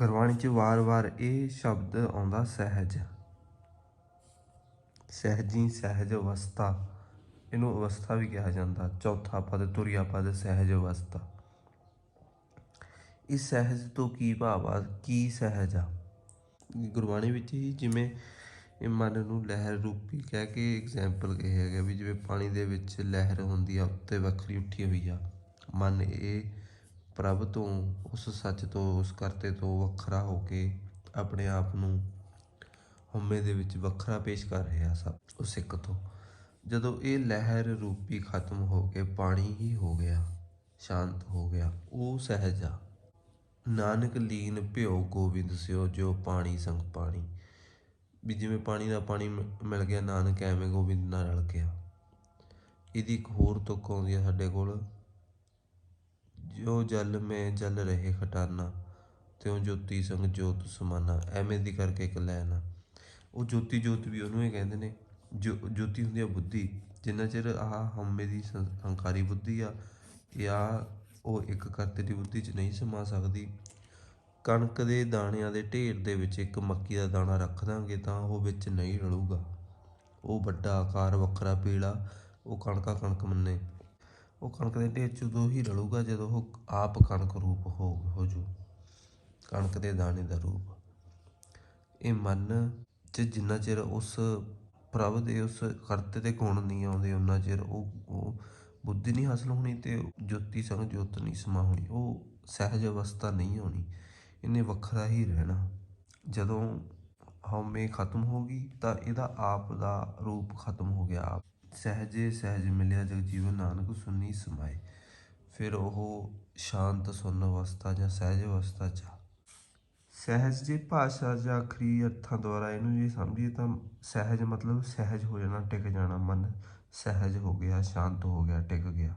ਗੁਰਬਾਣੀ 'ਚ ਵਾਰ-ਵਾਰ ਇਹ ਸ਼ਬਦ ਆਉਂਦਾ, ਸਹਿਜ। ਸਹਿਜੀ ਸਹਿਜ ਅਵਸਥਾ। ਇਹਨੂੰ ਅਵਸਥਾ ਵੀ ਕਿਹਾ ਜਾਂਦਾ। ਚੌਥਾ ਪਦ, ਤੁਰਿਆ ਪਦ, ਸਹਿਜ ਅਵਸਥਾ। ਇਸ ਸਹਿਜ ਤੋਂ ਕੀ ਭਾਵ ਆ? ਕੀ ਸਹਿਜ ਆ? ਗੁਰਬਾਣੀ ਵਿੱਚ ਹੀ ਜਿਵੇਂ ਇਹ ਮਨ ਨੂੰ ਲਹਿਰ ਰੂਪੀ ਕਹਿ ਕੇ ਐਗਜ਼ਾਮਪਲ ਕਿਹਾ ਗਿਆ ਵੀ ਜਿਵੇਂ ਪਾਣੀ ਦੇ ਵਿੱਚ ਲਹਿਰ ਹੁੰਦੀ ਆ, ਉੱਤੇ ਵੱਖਰੀ ਉੱਠੀ ਹੋਈ ਆ। ਮਨ ਇਹ ਪ੍ਰਭ ਤੋਂ ਉਸ ਸੱਚ ਤੋਂ, ਉਸ ਕਰਤੇ ਤੋਂ ਵੱਖਰਾ ਹੋ ਕੇ ਆਪਣੇ ਆਪ ਨੂੰ ਹਉਮੈ ਦੇ ਵਿੱਚ ਵੱਖਰਾ ਪੇਸ਼ ਕਰ ਰਿਹਾ ਸਭ ਉਸ ਇੱਕ ਤੋਂ। ਜਦੋਂ ਇਹ ਲਹਿਰ ਰੂਪੀ ਖਤਮ ਹੋ ਕੇ ਪਾਣੀ ਹੀ ਹੋ ਗਿਆ, ਸ਼ਾਂਤ ਹੋ ਗਿਆ, ਉਹ ਸਹਿਜ ਆ। ਨਾਨਕ ਲੀਨ ਭਿਓ ਗੋਬਿੰਦ ਸਿਓ ਜੋ ਪਾਣੀ ਸੰਗ ਪਾਣੀ। ਵੀ ਜਿਵੇਂ ਪਾਣੀ ਦਾ ਪਾਣੀ ਮਿ- ਮਿਲ ਗਿਆ, ਨਾਨਕ ਐਵੇਂ ਗੋਬਿੰਦ ਨਾਲ ਰਲ ਗਿਆ। ਇਹਦੀ ਇੱਕ ਹੋਰ ਤੁਕ ਆਉਂਦੀ ਹੈ ਸਾਡੇ ਕੋਲ। ਜੋ ਜਲ ਮੈਂ ਜਲ ਰਹੇ ਖਟਾਨਾ, ਤਿਉ ਜੋਤੀ ਸੰਗ ਜੋਤ ਸਮਾਨਾ। ਐਵੇਂ ਦੀ ਕਰਕੇ ਇੱਕ ਲੈਨ ਆ। ਉਹ ਜੋਤੀ ਜੋਤ ਵੀ ਉਹਨੂੰ ਹੀ ਕਹਿੰਦੇ ਨੇ। ਜੋ ਜੋਤੀ ਹੁੰਦੀ ਆ ਬੁੱਧੀ। ਜਿੰਨਾ ਚਿਰ ਆਹ ਹਮੇ ਦੀ ਸੰ- ਹੰਕਾਰੀ ਬੁੱਧੀ ਆ ਜਾਂ ਉਹ ਇੱਕ ਕਰਤੇ ਦੀ ਬੁੱਧੀ 'ਚ ਨਹੀਂ ਸਮਾ ਸਕਦੀ। ਕਣਕ ਦੇ ਦਾਣਿਆਂ ਦੇ ਢੇਰ ਦੇ ਵਿੱਚ ਇੱਕ ਮੱਕੀ ਦਾ ਦਾਣਾ ਰੱਖ ਦਾਂਗੇ ਤਾਂ ਉਹ ਵਿੱਚ ਨਹੀਂ ਰਲੂਗਾ। ਉਹ ਵੱਡਾ, ਆਕਾਰ, ਵੱਖਰਾ, ਪੀਲਾ, ਉਹ ਕਣਕਾ ਕਣਕ ਮੰਨੇ। ਉਹ ਕਣਕ ਦੇ ਢੇਰ 'ਚ ਉਦੋਂ ਹੀ ਰਲੂਗਾ ਜਦੋਂ ਉਹ ਆਪ ਕਣਕ ਰੂਪ ਹੋ ਹੋ ਜੂ। ਕਣਕ ਦੇ ਦਾਣੇ ਦਾ ਰੂਪ। ਇਹ ਮਨ 'ਚ ਜਿੰਨਾ ਚਿਰ ਉਸ ਪ੍ਰਭ ਦੇ ਉਸ ਕਰਤੇ ਦੇ ਗੁਣ ਨਹੀਂ ਆਉਂਦੇ ਉਹਨਾਂ ਚਿਰ ਉਹ ਬੁੱਧੀ ਨਹੀਂ ਹਾਸਲ ਹੋਣੀ ਤੇ ਜੋਤੀ ਸੰਗ ਜੋਤ ਨਹੀਂ ਸਮਾ ਹੋਣੀ। ਉਹ ਸਹਿਜ ਅਵਸਥਾ ਨਹੀਂ ਹੋਣੀ ਇਹਨੇ ਵੱਖਰਾ ਹੀ ਰਹਿਣਾ। ਜਦੋਂ ਹਉਮੈ ਖਤਮ ਹੋ ਗਈ ਤਾਂ ਇਹਦਾ ਆਪ ਦਾ ਰੂਪ ਖਤਮ ਹੋ ਗਿਆ। ਆਪ ਸਹਿਜੇ ਸਹਿਜ ਮਿਲਿਆ ਜਗ ਜੀਵਨ ਨਾਨਕ ਸੁਨੀ ਸਮਾਏ। ਫਿਰ ਉਹ ਸ਼ਾਂਤ ਸੁੰਨ ਅਵਸਥਾ ਜਾਂ ਸਹਿਜ ਅਵਸਥਾ ਚ ਆ। ਸਹਿਜ ਜੇ ਭਾਸ਼ਾ ਜਾਂ ਆਖਰੀ ਅਰਥਾਂ ਦੁਆਰਾ ਇਹਨੂੰ ਜੇ ਸਮਝੀਏ ਤਾਂ ਸਹਿਜ ਮਤਲਬ ਸਹਿਜ ਹੋ ਜਾਣਾ, ਟਿਕ ਜਾਣਾ ਮਨ। ਸਹਿਜ ਹੋ ਗਿਆ, ਸ਼ਾਂਤ ਹੋ ਗਿਆ, ਟਿਕ ਗਿਆ।